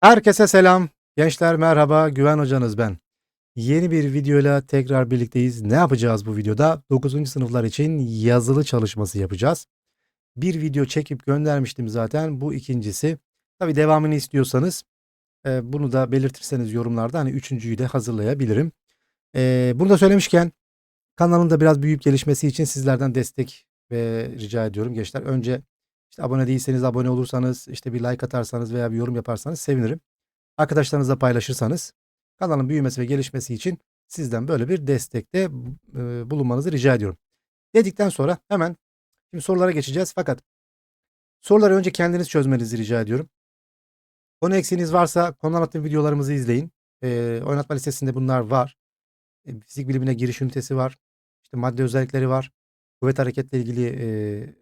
Herkese selam. Gençler merhaba. Güven hocanız ben. Yeni bir videoyla tekrar birlikteyiz. Ne yapacağız bu videoda? 9. sınıflar için yazılı çalışması yapacağız. Bir video çekip göndermiştim zaten. Bu ikincisi. Tabi devamını istiyorsanız e, bunu da belirtirseniz yorumlarda hani üçüncüyü de hazırlayabilirim. E, bunu da söylemişken kanalın da biraz büyüyüp gelişmesi için sizlerden destek ve rica ediyorum gençler. Önce işte abone değilseniz abone olursanız işte bir like atarsanız veya bir yorum yaparsanız sevinirim. Arkadaşlarınızla paylaşırsanız kanalın büyümesi ve gelişmesi için sizden böyle bir destekte bulunmanızı rica ediyorum. Dedikten sonra hemen şimdi sorulara geçeceğiz. Fakat soruları önce kendiniz çözmenizi rica ediyorum. Konu eksiğiniz varsa konu anlatım videolarımızı izleyin. E, oynatma listesinde bunlar var. E, fizik bilimine giriş ünitesi var. İşte madde özellikleri var. Kuvvet hareketle ilgili e,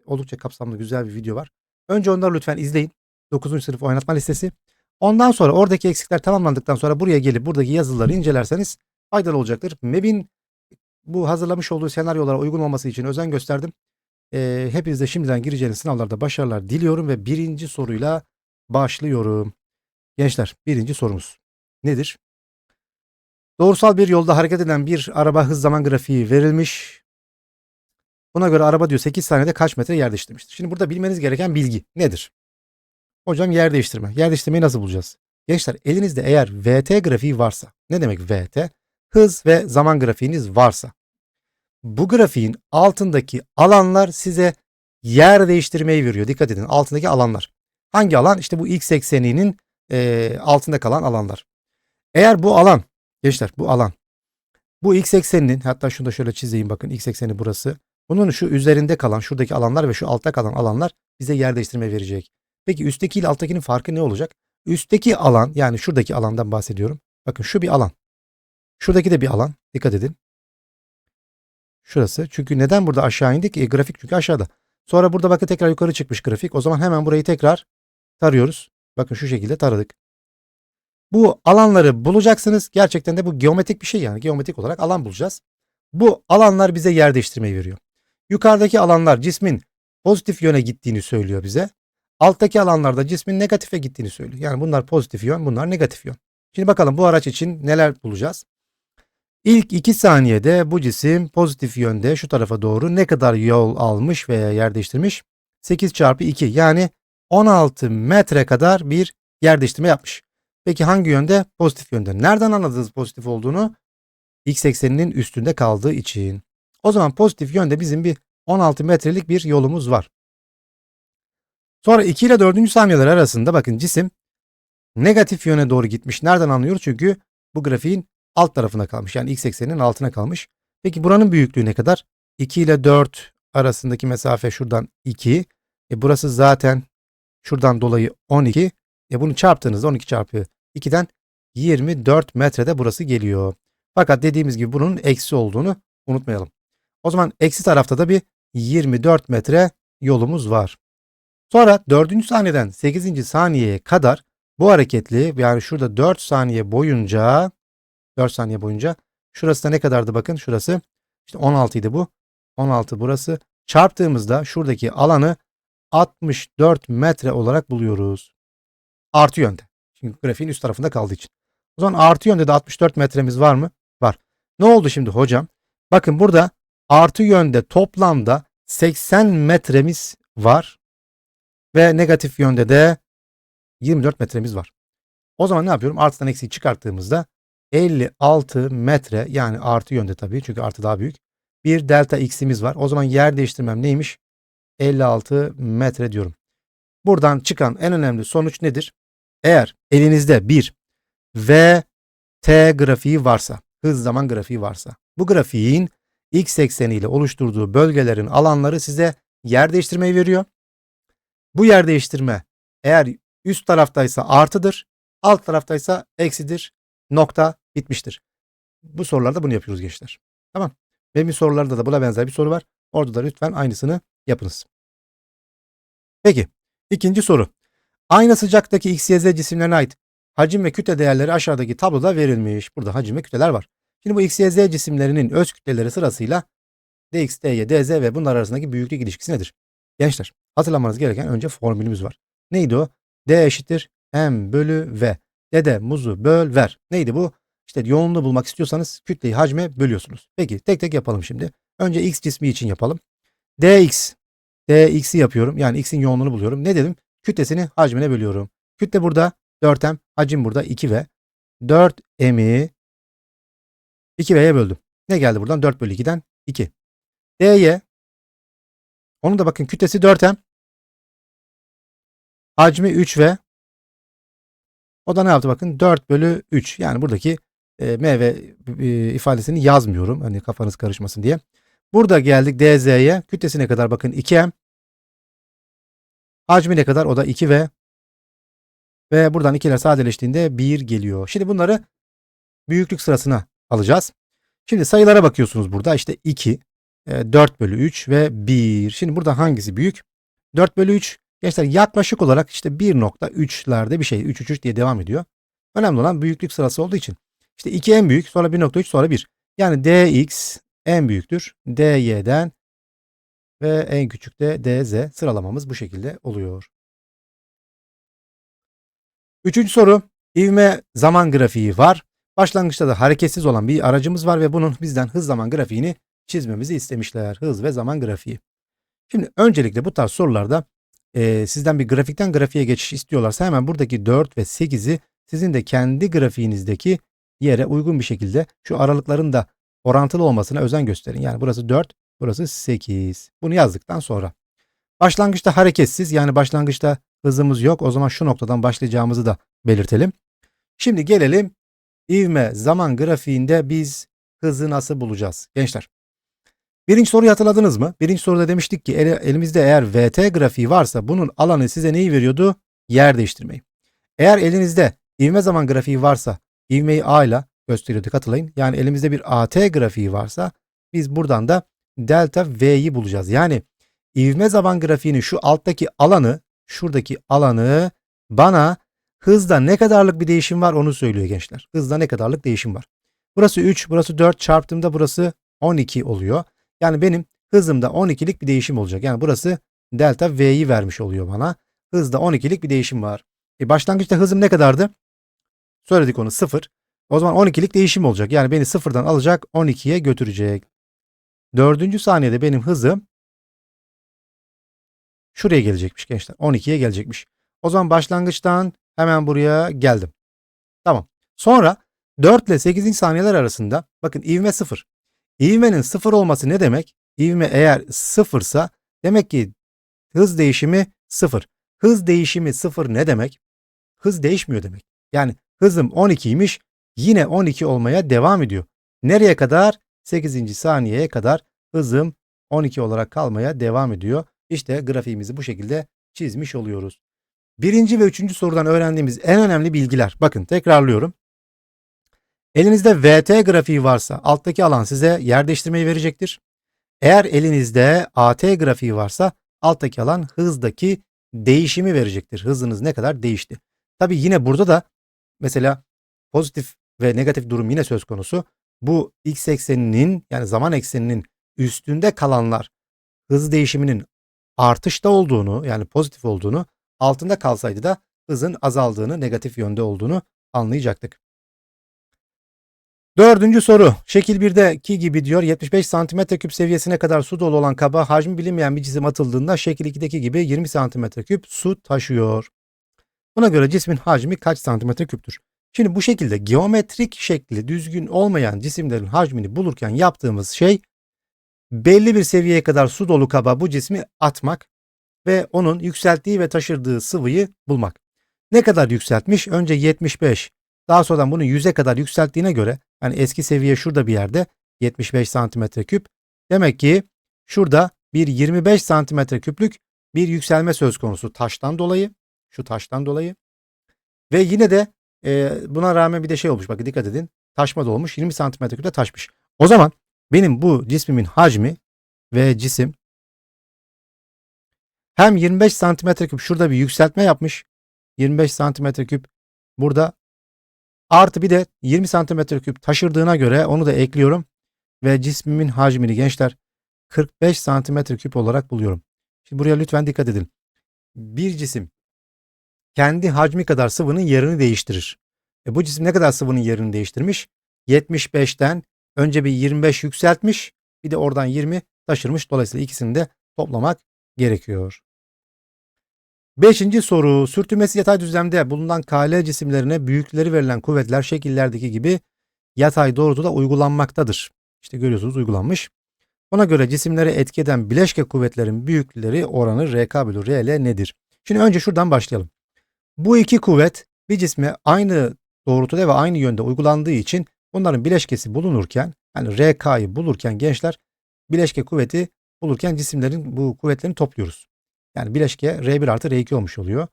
oldukça kapsamlı güzel bir video var. Önce onları lütfen izleyin. 9. sınıf oynatma listesi. Ondan sonra oradaki eksikler tamamlandıktan sonra buraya gelip buradaki yazıları incelerseniz faydalı olacaktır. MEB'in bu hazırlamış olduğu senaryolara uygun olması için özen gösterdim. E, hepinize şimdiden gireceğiniz sınavlarda başarılar diliyorum ve birinci soruyla başlıyorum. Gençler birinci sorumuz nedir? Doğrusal bir yolda hareket eden bir araba hız zaman grafiği verilmiş. Buna göre araba diyor 8 saniyede kaç metre yer değiştirmiştir. Şimdi burada bilmeniz gereken bilgi nedir? Hocam yer değiştirme. Yer değiştirmeyi nasıl bulacağız? Gençler elinizde eğer VT grafiği varsa ne demek VT? Hız ve zaman grafiğiniz varsa. Bu grafiğin altındaki alanlar size yer değiştirmeyi veriyor. Dikkat edin altındaki alanlar. Hangi alan? İşte bu x ekseninin e, altında kalan alanlar. Eğer bu alan gençler bu alan bu x ekseninin hatta şunu da şöyle çizeyim bakın x ekseni burası. Bunun şu üzerinde kalan şuradaki alanlar ve şu altta kalan alanlar bize yer değiştirme verecek. Peki üstteki ile alttakinin farkı ne olacak? Üstteki alan yani şuradaki alandan bahsediyorum. Bakın şu bir alan. Şuradaki de bir alan. Dikkat edin. Şurası. Çünkü neden burada aşağı indik? E, grafik çünkü aşağıda. Sonra burada bakın tekrar yukarı çıkmış grafik. O zaman hemen burayı tekrar tarıyoruz. Bakın şu şekilde taradık. Bu alanları bulacaksınız. Gerçekten de bu geometrik bir şey yani. Geometrik olarak alan bulacağız. Bu alanlar bize yer değiştirmeyi veriyor. Yukarıdaki alanlar cismin pozitif yöne gittiğini söylüyor bize. Alttaki alanlarda cismin negatife gittiğini söylüyor. Yani bunlar pozitif yön, bunlar negatif yön. Şimdi bakalım bu araç için neler bulacağız? İlk 2 saniyede bu cisim pozitif yönde şu tarafa doğru ne kadar yol almış veya yer değiştirmiş? 8 çarpı 2 yani 16 metre kadar bir yer değiştirme yapmış. Peki hangi yönde? Pozitif yönde. Nereden anladınız pozitif olduğunu? X ekseninin üstünde kaldığı için. O zaman pozitif yönde bizim bir 16 metrelik bir yolumuz var. Sonra 2 ile 4. saniyeler arasında bakın cisim negatif yöne doğru gitmiş. Nereden anlıyoruz? Çünkü bu grafiğin alt tarafına kalmış. Yani x ekseninin altına kalmış. Peki buranın büyüklüğü ne kadar? 2 ile 4 arasındaki mesafe şuradan 2. E burası zaten şuradan dolayı 12. E bunu çarptığınızda 12 çarpı 2'den 24 metrede burası geliyor. Fakat dediğimiz gibi bunun eksi olduğunu unutmayalım. O zaman eksi tarafta da bir 24 metre yolumuz var. Sonra 4. saniyeden 8. saniyeye kadar bu hareketli yani şurada 4 saniye boyunca 4 saniye boyunca şurası da ne kadardı bakın şurası işte 16 idi bu. 16 burası. Çarptığımızda şuradaki alanı 64 metre olarak buluyoruz. Artı yönde. Çünkü grafiğin üst tarafında kaldığı için. O zaman artı yönde de 64 metremiz var mı? Var. Ne oldu şimdi hocam? Bakın burada artı yönde toplamda 80 metremiz var. Ve negatif yönde de 24 metremiz var. O zaman ne yapıyorum? Artıdan eksiği çıkarttığımızda 56 metre yani artı yönde tabii çünkü artı daha büyük. Bir delta x'imiz var. O zaman yer değiştirmem neymiş? 56 metre diyorum. Buradan çıkan en önemli sonuç nedir? Eğer elinizde bir v t grafiği varsa, hız zaman grafiği varsa, bu grafiğin x ekseniyle oluşturduğu bölgelerin alanları size yer değiştirmeyi veriyor. Bu yer değiştirme eğer üst taraftaysa artıdır, alt taraftaysa eksidir. Nokta bitmiştir. Bu sorularda bunu yapıyoruz gençler. Tamam. Benim sorularda da buna benzer bir soru var. Orada da lütfen aynısını yapınız. Peki. ikinci soru. Aynı sıcaktaki X, Y, Z cisimlerine ait hacim ve kütle değerleri aşağıdaki tabloda verilmiş. Burada hacim ve kütleler var. Şimdi bu X, Y, Z cisimlerinin öz kütleleri sırasıyla dx, dy, dz ve bunlar arasındaki büyüklük ilişkisi nedir? Gençler hatırlamanız gereken önce formülümüz var. Neydi o? D eşittir m bölü v. Dede muzu böl ver. Neydi bu? İşte yoğunluğu bulmak istiyorsanız kütleyi hacme bölüyorsunuz. Peki tek tek yapalım şimdi. Önce x cismi için yapalım. dx. dx'i yapıyorum. Yani x'in yoğunluğunu buluyorum. Ne dedim? Kütlesini hacmine bölüyorum. Kütle burada 4m. Hacim burada 2v. 4m'i 2v'ye böldüm. Ne geldi buradan? 4 bölü 2'den 2. dy. Onun da bakın kütlesi 4m. Hacmi 3v. O da ne yaptı bakın 4 bölü 3 yani buradaki e, m ve e, ifadesini yazmıyorum hani kafanız karışmasın diye. Burada geldik dz'ye kütlesi ne kadar bakın 2m. Hacmi ne kadar o da 2v. Ve buradan ikiler sadeleştiğinde 1 geliyor. Şimdi bunları büyüklük sırasına alacağız. Şimdi sayılara bakıyorsunuz burada işte 2, e, 4 bölü 3 ve 1. Şimdi burada hangisi büyük? 4 bölü 3 Gençler yaklaşık olarak işte 1.3'lerde bir şey 3 3 3 diye devam ediyor. Önemli olan büyüklük sırası olduğu için. İşte 2 en büyük sonra 1.3 sonra 1. Yani dx en büyüktür dy'den ve en küçük de dz sıralamamız bu şekilde oluyor. Üçüncü soru. İvme zaman grafiği var. Başlangıçta da hareketsiz olan bir aracımız var ve bunun bizden hız zaman grafiğini çizmemizi istemişler. Hız ve zaman grafiği. Şimdi öncelikle bu tarz sorularda e, sizden bir grafikten grafiğe geçiş istiyorlarsa hemen buradaki 4 ve 8'i sizin de kendi grafiğinizdeki yere uygun bir şekilde şu aralıkların da orantılı olmasına özen gösterin. Yani burası 4, burası 8. Bunu yazdıktan sonra. Başlangıçta hareketsiz yani başlangıçta hızımız yok. O zaman şu noktadan başlayacağımızı da belirtelim. Şimdi gelelim ivme zaman grafiğinde biz hızı nasıl bulacağız? Gençler Birinci soruyu hatırladınız mı? Birinci soruda demiştik ki elimizde eğer VT grafiği varsa bunun alanı size neyi veriyordu? Yer değiştirmeyi. Eğer elinizde ivme zaman grafiği varsa ivmeyi A ile gösteriyorduk hatırlayın. Yani elimizde bir AT grafiği varsa biz buradan da delta V'yi bulacağız. Yani ivme zaman grafiğinin şu alttaki alanı şuradaki alanı bana hızda ne kadarlık bir değişim var onu söylüyor gençler. Hızda ne kadarlık değişim var. Burası 3, burası 4 çarptığımda burası 12 oluyor. Yani benim hızımda 12'lik bir değişim olacak. Yani burası delta V'yi vermiş oluyor bana. Hızda 12'lik bir değişim var. E başlangıçta hızım ne kadardı? Söyledik onu 0. O zaman 12'lik değişim olacak. Yani beni sıfırdan alacak 12'ye götürecek. Dördüncü saniyede benim hızım şuraya gelecekmiş gençler. 12'ye gelecekmiş. O zaman başlangıçtan hemen buraya geldim. Tamam. Sonra 4 ile 8. saniyeler arasında bakın ivme 0. İvmenin sıfır olması ne demek? İvme eğer sıfırsa demek ki hız değişimi sıfır. Hız değişimi sıfır ne demek? Hız değişmiyor demek. Yani hızım 12'ymiş yine 12 olmaya devam ediyor. Nereye kadar? 8. saniyeye kadar hızım 12 olarak kalmaya devam ediyor. İşte grafiğimizi bu şekilde çizmiş oluyoruz. Birinci ve üçüncü sorudan öğrendiğimiz en önemli bilgiler. Bakın tekrarlıyorum. Elinizde VT grafiği varsa alttaki alan size yer değiştirmeyi verecektir. Eğer elinizde AT grafiği varsa alttaki alan hızdaki değişimi verecektir. Hızınız ne kadar değişti. Tabi yine burada da mesela pozitif ve negatif durum yine söz konusu. Bu x ekseninin yani zaman ekseninin üstünde kalanlar hız değişiminin artışta olduğunu yani pozitif olduğunu altında kalsaydı da hızın azaldığını negatif yönde olduğunu anlayacaktık. Dördüncü soru. Şekil 1'deki gibi diyor 75 cm küp seviyesine kadar su dolu olan kaba hacmi bilinmeyen bir cisim atıldığında şekil 2'deki gibi 20 cm küp su taşıyor. Buna göre cismin hacmi kaç santimetre küptür? Şimdi bu şekilde geometrik şekli düzgün olmayan cisimlerin hacmini bulurken yaptığımız şey belli bir seviyeye kadar su dolu kaba bu cismi atmak ve onun yükselttiği ve taşırdığı sıvıyı bulmak. Ne kadar yükseltmiş? Önce 75, daha sonradan bunu 100'e kadar yükselttiğine göre yani eski seviye şurada bir yerde 75 santimetre küp. Demek ki şurada bir 25 santimetre küplük bir yükselme söz konusu taştan dolayı. Şu taştan dolayı. Ve yine de e, buna rağmen bir de şey olmuş. Bakın dikkat edin. Taşma da olmuş. 20 santimetre küple taşmış. O zaman benim bu cismimin hacmi ve cisim hem 25 santimetre küp şurada bir yükseltme yapmış. 25 santimetre küp burada Artı bir de 20 santimetre küp taşırdığına göre onu da ekliyorum. Ve cismimin hacmini gençler 45 santimetre küp olarak buluyorum. Şimdi buraya lütfen dikkat edin. Bir cisim kendi hacmi kadar sıvının yerini değiştirir. E bu cisim ne kadar sıvının yerini değiştirmiş? 75'ten önce bir 25 yükseltmiş. Bir de oradan 20 taşırmış. Dolayısıyla ikisini de toplamak gerekiyor. Beşinci soru. Sürtünmesi yatay düzlemde bulunan KL cisimlerine büyükleri verilen kuvvetler şekillerdeki gibi yatay doğrultuda uygulanmaktadır. İşte görüyorsunuz uygulanmış. Ona göre cisimlere etki eden bileşke kuvvetlerin büyükleri oranı RK bölü RL nedir? Şimdi önce şuradan başlayalım. Bu iki kuvvet bir cisme aynı doğrultuda ve aynı yönde uygulandığı için bunların bileşkesi bulunurken yani RK'yı bulurken gençler bileşke kuvveti bulurken cisimlerin bu kuvvetlerini topluyoruz. Yani bileşke R1 artı R2 olmuş oluyor.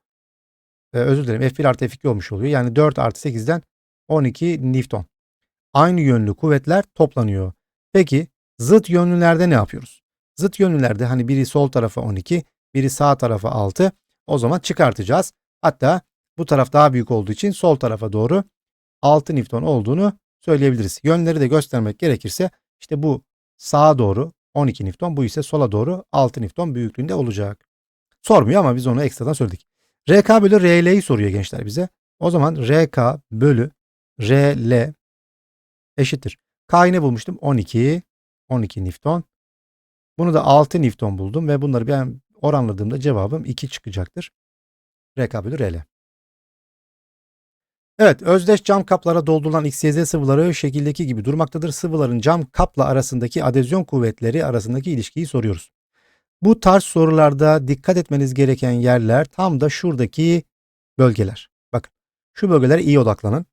Ee, özür dilerim F1 artı F2 olmuş oluyor. Yani 4 artı 8'den 12 Newton. Aynı yönlü kuvvetler toplanıyor. Peki zıt yönlülerde ne yapıyoruz? Zıt yönlülerde hani biri sol tarafa 12, biri sağ tarafa 6. O zaman çıkartacağız. Hatta bu taraf daha büyük olduğu için sol tarafa doğru 6 Newton olduğunu söyleyebiliriz. Yönleri de göstermek gerekirse işte bu sağa doğru 12 Newton, bu ise sola doğru 6 Newton büyüklüğünde olacak. Sormuyor ama biz onu ekstradan söyledik. RK bölü RL'yi soruyor gençler bize. O zaman RK bölü RL eşittir. K'yı ne bulmuştum? 12. 12 Newton. Bunu da 6 Newton buldum ve bunları ben oranladığımda cevabım 2 çıkacaktır. RK bölü RL. Evet, özdeş cam kaplara doldurulan XYZ sıvıları şekildeki gibi durmaktadır. Sıvıların cam kapla arasındaki adezyon kuvvetleri arasındaki ilişkiyi soruyoruz. Bu tarz sorularda dikkat etmeniz gereken yerler tam da şuradaki bölgeler. Bakın, şu bölgelere iyi odaklanın.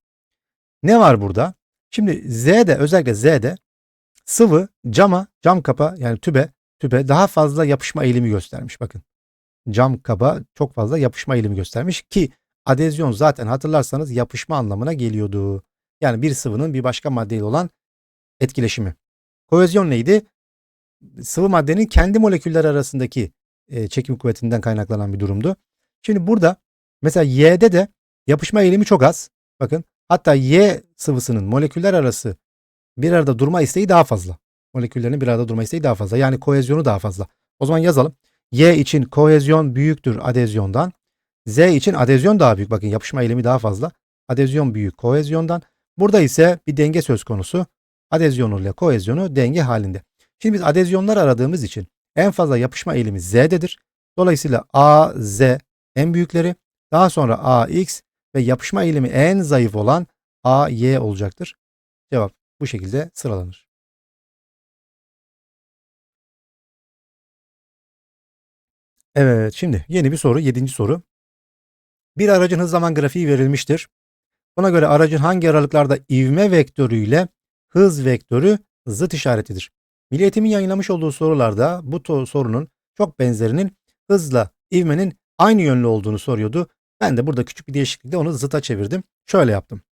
Ne var burada? Şimdi Z'de özellikle Z'de sıvı cama, cam kapa yani tübe, tübe daha fazla yapışma eğilimi göstermiş. Bakın cam kaba çok fazla yapışma eğilimi göstermiş ki adezyon zaten hatırlarsanız yapışma anlamına geliyordu. Yani bir sıvının bir başka maddeyle olan etkileşimi. Kohezyon neydi? Sıvı maddenin kendi moleküller arasındaki e, çekim kuvvetinden kaynaklanan bir durumdu. Şimdi burada mesela Y'de de yapışma eğilimi çok az. Bakın hatta Y sıvısının moleküller arası bir arada durma isteği daha fazla. Moleküllerin bir arada durma isteği daha fazla. Yani kohezyonu daha fazla. O zaman yazalım. Y için kohezyon büyüktür adezyondan. Z için adezyon daha büyük. Bakın yapışma eğilimi daha fazla. Adezyon büyük kohezyondan. Burada ise bir denge söz konusu. Adezyonu ile kohezyonu denge halinde. Şimdi biz adezyonlar aradığımız için en fazla yapışma eğilimi Z'dedir. Dolayısıyla A, Z en büyükleri. Daha sonra A, X ve yapışma eğilimi en zayıf olan A, Y olacaktır. Cevap bu şekilde sıralanır. Evet şimdi yeni bir soru. Yedinci soru. Bir aracın hız zaman grafiği verilmiştir. Buna göre aracın hangi aralıklarda ivme vektörüyle hız vektörü zıt işaretidir? Milli yayınlamış olduğu sorularda bu sorunun çok benzerinin hızla ivmenin aynı yönlü olduğunu soruyordu. Ben de burada küçük bir değişiklikle onu zıta çevirdim. Şöyle yaptım.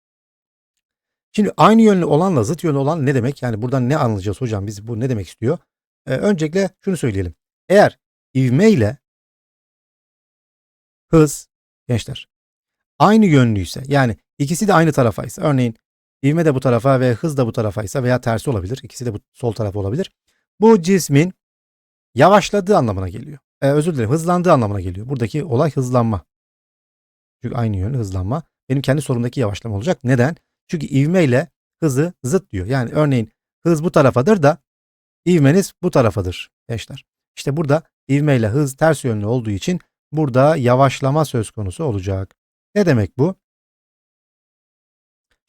Şimdi aynı yönlü olanla zıt yönlü olan ne demek? Yani buradan ne anlayacağız hocam? Biz bu ne demek istiyor? Ee, öncelikle şunu söyleyelim. Eğer ivme ile hız gençler aynı yönlüyse yani ikisi de aynı tarafaysa örneğin ivme de bu tarafa ve hız da bu tarafaysa veya tersi olabilir. İkisi de bu sol tarafa olabilir. Bu cismin yavaşladığı anlamına geliyor. Ee, özür dilerim hızlandığı anlamına geliyor. Buradaki olay hızlanma. Çünkü aynı yönlü hızlanma. Benim kendi sorumdaki yavaşlama olacak. Neden? Çünkü ivme ile hızı zıt diyor. Yani örneğin hız bu tarafadır da ivmeniz bu tarafadır gençler. İşte burada ivme ile hız ters yönlü olduğu için burada yavaşlama söz konusu olacak. Ne demek bu?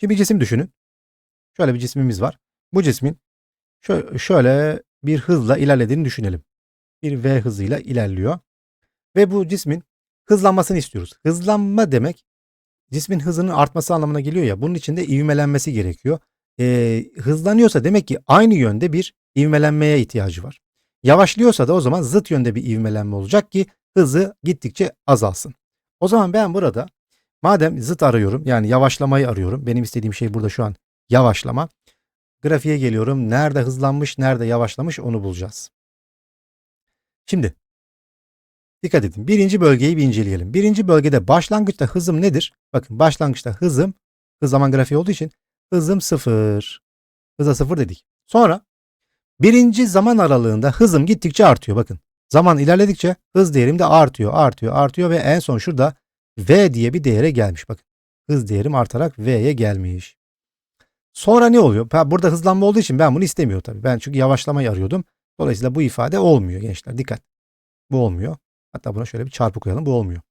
Şimdi bir cisim düşünün. Şöyle bir cismimiz var. Bu cismin şöyle bir hızla ilerlediğini düşünelim. Bir v hızıyla ilerliyor. Ve bu cismin hızlanmasını istiyoruz. Hızlanma demek cismin hızının artması anlamına geliyor ya. Bunun için de ivmelenmesi gerekiyor. Ee, hızlanıyorsa demek ki aynı yönde bir ivmelenmeye ihtiyacı var. Yavaşlıyorsa da o zaman zıt yönde bir ivmelenme olacak ki hızı gittikçe azalsın. O zaman ben burada madem zıt arıyorum yani yavaşlamayı arıyorum. Benim istediğim şey burada şu an yavaşlama. Grafiğe geliyorum. Nerede hızlanmış, nerede yavaşlamış onu bulacağız. Şimdi dikkat edin. Birinci bölgeyi bir inceleyelim. Birinci bölgede başlangıçta hızım nedir? Bakın başlangıçta hızım hız zaman grafiği olduğu için hızım sıfır. Hıza sıfır dedik. Sonra birinci zaman aralığında hızım gittikçe artıyor. Bakın Zaman ilerledikçe hız değerim de artıyor, artıyor, artıyor ve en son şurada V diye bir değere gelmiş. Bakın hız değerim artarak V'ye gelmiş. Sonra ne oluyor? Burada hızlanma olduğu için ben bunu istemiyorum tabii. Ben çünkü yavaşlamayı arıyordum. Dolayısıyla bu ifade olmuyor gençler. Dikkat. Bu olmuyor. Hatta buna şöyle bir çarpı koyalım. Bu olmuyor.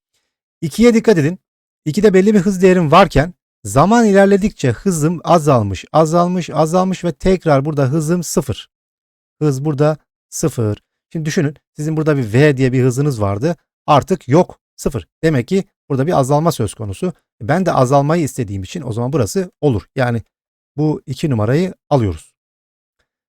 2'ye dikkat edin. 2'de belli bir hız değerim varken zaman ilerledikçe hızım azalmış, azalmış, azalmış ve tekrar burada hızım sıfır. Hız burada sıfır. Şimdi düşünün sizin burada bir V diye bir hızınız vardı. Artık yok sıfır. Demek ki burada bir azalma söz konusu. Ben de azalmayı istediğim için o zaman burası olur. Yani bu iki numarayı alıyoruz.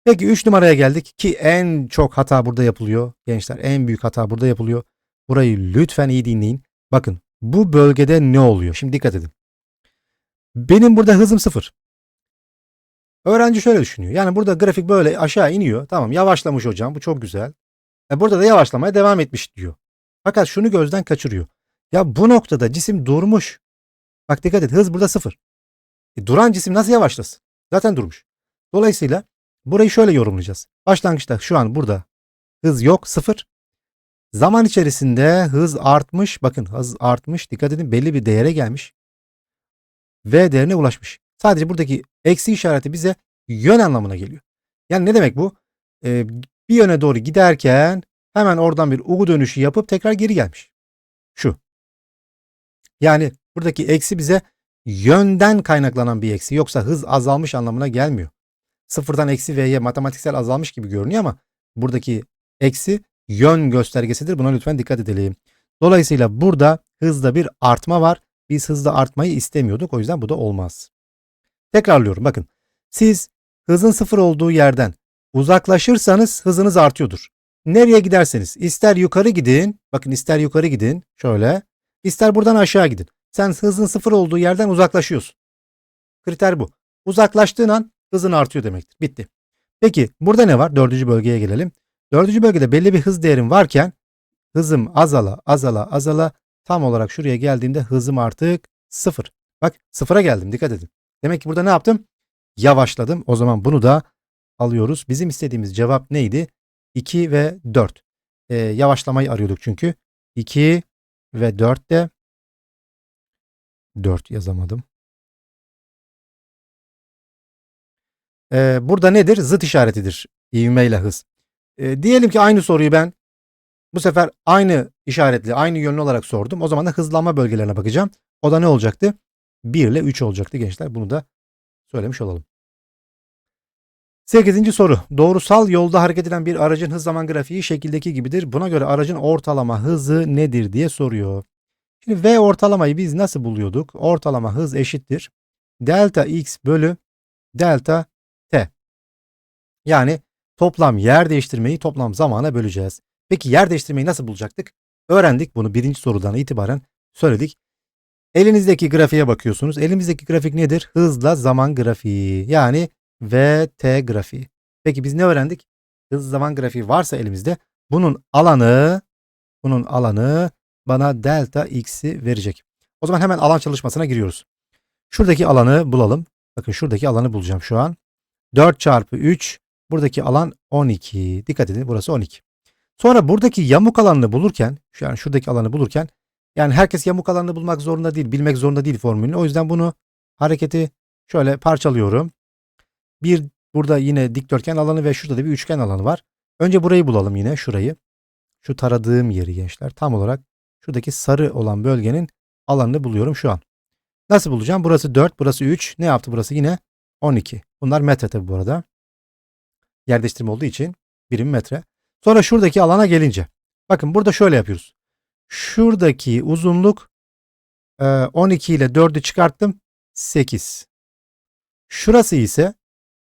Peki 3 numaraya geldik ki en çok hata burada yapılıyor. Gençler en büyük hata burada yapılıyor. Burayı lütfen iyi dinleyin. Bakın bu bölgede ne oluyor? Şimdi dikkat edin. Benim burada hızım sıfır. Öğrenci şöyle düşünüyor. Yani burada grafik böyle aşağı iniyor. Tamam yavaşlamış hocam bu çok güzel. E burada da yavaşlamaya devam etmiş diyor. Fakat şunu gözden kaçırıyor. Ya bu noktada cisim durmuş. Bak dikkat et hız burada sıfır. E, duran cisim nasıl yavaşlasın? Zaten durmuş. Dolayısıyla burayı şöyle yorumlayacağız. Başlangıçta şu an burada hız yok sıfır. Zaman içerisinde hız artmış. Bakın hız artmış. Dikkat edin belli bir değere gelmiş. V değerine ulaşmış. Sadece buradaki eksi işareti bize yön anlamına geliyor. Yani ne demek bu? Ee, bir yöne doğru giderken hemen oradan bir U dönüşü yapıp tekrar geri gelmiş. Şu. Yani buradaki eksi bize yönden kaynaklanan bir eksi. Yoksa hız azalmış anlamına gelmiyor. Sıfırdan eksi V'ye matematiksel azalmış gibi görünüyor ama buradaki eksi yön göstergesidir. Buna lütfen dikkat edelim. Dolayısıyla burada hızda bir artma var. Biz hızda artmayı istemiyorduk. O yüzden bu da olmaz. Tekrarlıyorum bakın. Siz hızın sıfır olduğu yerden uzaklaşırsanız hızınız artıyordur. Nereye giderseniz ister yukarı gidin. Bakın ister yukarı gidin. Şöyle. İster buradan aşağı gidin. Sen hızın sıfır olduğu yerden uzaklaşıyorsun. Kriter bu. Uzaklaştığın an hızın artıyor demektir. Bitti. Peki burada ne var? Dördüncü bölgeye gelelim. Dördüncü bölgede belli bir hız değerim varken hızım azala azala azala tam olarak şuraya geldiğimde hızım artık sıfır. Bak sıfıra geldim dikkat edin. Demek ki burada ne yaptım? Yavaşladım. O zaman bunu da alıyoruz. Bizim istediğimiz cevap neydi? 2 ve 4. Ee, yavaşlamayı arıyorduk çünkü. 2 ve 4 de 4 yazamadım. Ee, burada nedir? Zıt işaretidir. İvme ile hız. Ee, diyelim ki aynı soruyu ben bu sefer aynı işaretli, aynı yönlü olarak sordum. O zaman da hızlanma bölgelerine bakacağım. O da ne olacaktı? 1 ile 3 olacaktı gençler. Bunu da söylemiş olalım. 8. soru. Doğrusal yolda hareket eden bir aracın hız zaman grafiği şekildeki gibidir. Buna göre aracın ortalama hızı nedir diye soruyor. Şimdi V ortalamayı biz nasıl buluyorduk? Ortalama hız eşittir. Delta x bölü delta t. Yani toplam yer değiştirmeyi toplam zamana böleceğiz. Peki yer değiştirmeyi nasıl bulacaktık? Öğrendik bunu birinci sorudan itibaren söyledik. Elinizdeki grafiğe bakıyorsunuz. Elimizdeki grafik nedir? Hızla zaman grafiği. Yani VT grafiği. Peki biz ne öğrendik? Hız zaman grafiği varsa elimizde bunun alanı bunun alanı bana delta x'i verecek. O zaman hemen alan çalışmasına giriyoruz. Şuradaki alanı bulalım. Bakın şuradaki alanı bulacağım şu an. 4 çarpı 3 buradaki alan 12. Dikkat edin burası 12. Sonra buradaki yamuk alanını bulurken yani şuradaki alanı bulurken yani herkes yamuk alanını bulmak zorunda değil, bilmek zorunda değil formülünü. O yüzden bunu hareketi şöyle parçalıyorum. Bir burada yine dikdörtgen alanı ve şurada da bir üçgen alanı var. Önce burayı bulalım yine şurayı. Şu taradığım yeri gençler. Tam olarak şuradaki sarı olan bölgenin alanını buluyorum şu an. Nasıl bulacağım? Burası 4, burası 3. Ne yaptı burası? Yine 12. Bunlar metre tabi bu arada. Yer değiştirme olduğu için birim metre. Sonra şuradaki alana gelince. Bakın burada şöyle yapıyoruz. Şuradaki uzunluk 12 ile 4'ü çıkarttım. 8. Şurası ise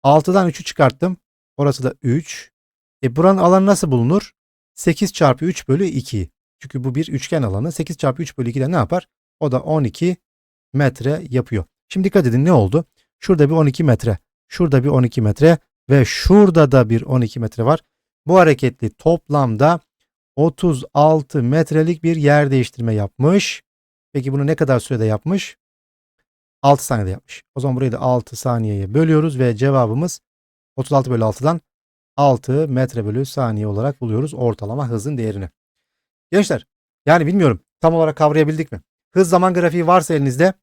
6'dan 3'ü çıkarttım. Orası da 3. E buranın alanı nasıl bulunur? 8 çarpı 3 bölü 2. Çünkü bu bir üçgen alanı. 8 çarpı 3 bölü 2'de ne yapar? O da 12 metre yapıyor. Şimdi dikkat edin ne oldu? Şurada bir 12 metre. Şurada bir 12 metre. Ve şurada da bir 12 metre var. Bu hareketli toplamda 36 metrelik bir yer değiştirme yapmış. Peki bunu ne kadar sürede yapmış? 6 saniyede yapmış. O zaman burayı da 6 saniyeye bölüyoruz ve cevabımız 36 bölü 6'dan 6 metre bölü saniye olarak buluyoruz ortalama hızın değerini. Gençler yani bilmiyorum tam olarak kavrayabildik mi? Hız zaman grafiği varsa elinizde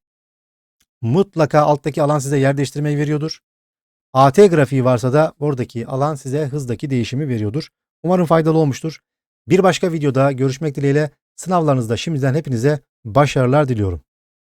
mutlaka alttaki alan size yer değiştirmeyi veriyordur. AT grafiği varsa da oradaki alan size hızdaki değişimi veriyordur. Umarım faydalı olmuştur. Bir başka videoda görüşmek dileğiyle sınavlarınızda şimdiden hepinize başarılar diliyorum.